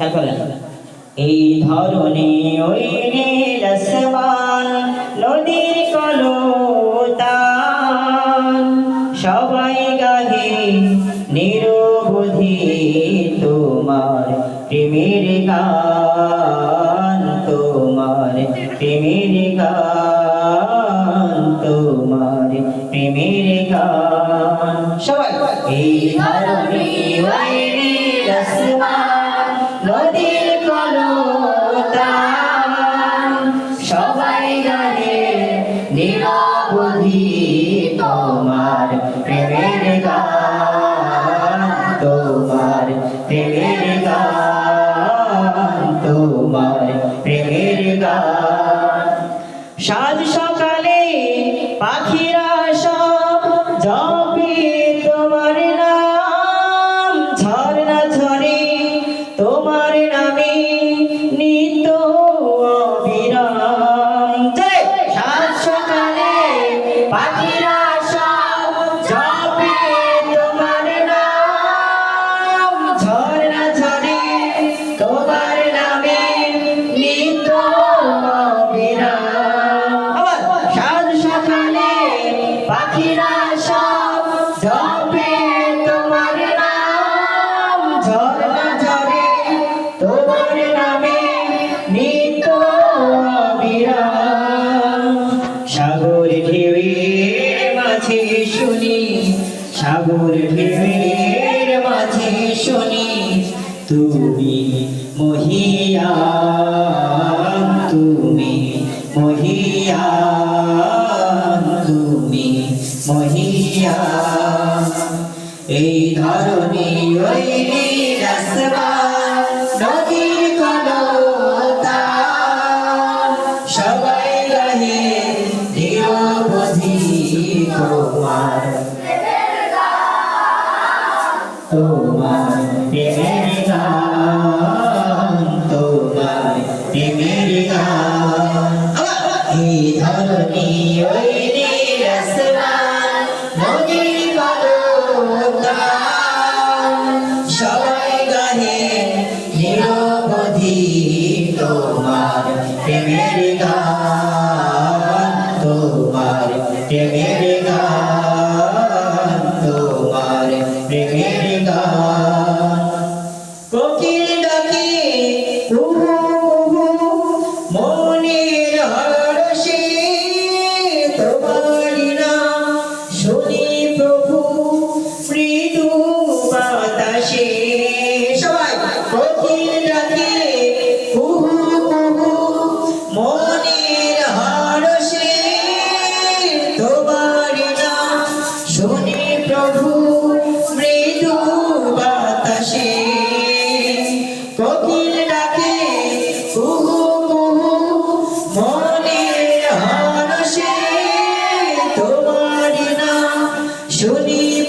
খেয়াল এই ধরনে ওই নীল আসমান, নদীর কলতান সবাই গাহে নিরবধি তোমার প্রেমের গান, তোমার প্রেমের গান, তোমার প্রেমের গান। সবাই, এই ধরনে ওই নীল নদীর কলতান, সবাই গানে নিরবধি তোমার প্রেমের তোমার প্রেমের তোমার প্রেমের সাজ সকালে পাখিরা সব জপে সাগর ঢেউয়ের মাঝে শুনি তুমি মহিয়া তুমি মহিয়া তুমি মহিয়া। এই ধরনী ওই রাসমান তোমার প্রেমের গান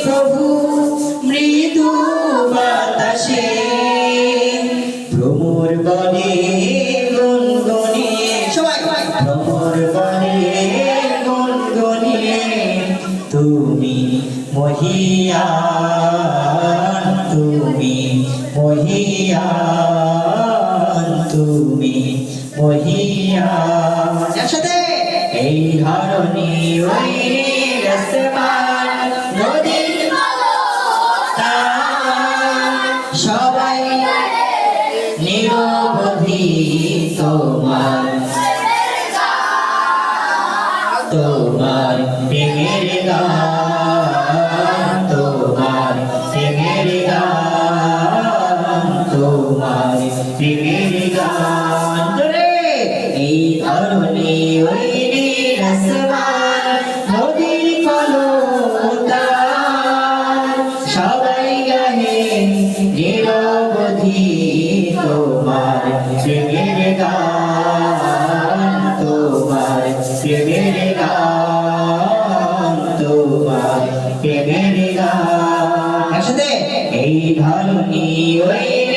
প্রভু মৃদু বাতাসে। ভ্রমর বনে গুনগুনে। সবাই ভ্রমর বনে গুনগুনে। তুমি মহিয়ান তুমি মহিয়ান তুমি মহিয়ান একসাথে। এই ধরনী ওই তোমার তোমার প্রেমের গান তোমার প্রেমের গান তোমার প্রেমের গান। এই প্রেমের গান তোমার প্রেমের গান তোমার প্রেমের গান। একসাথে? এই ধরনী ওই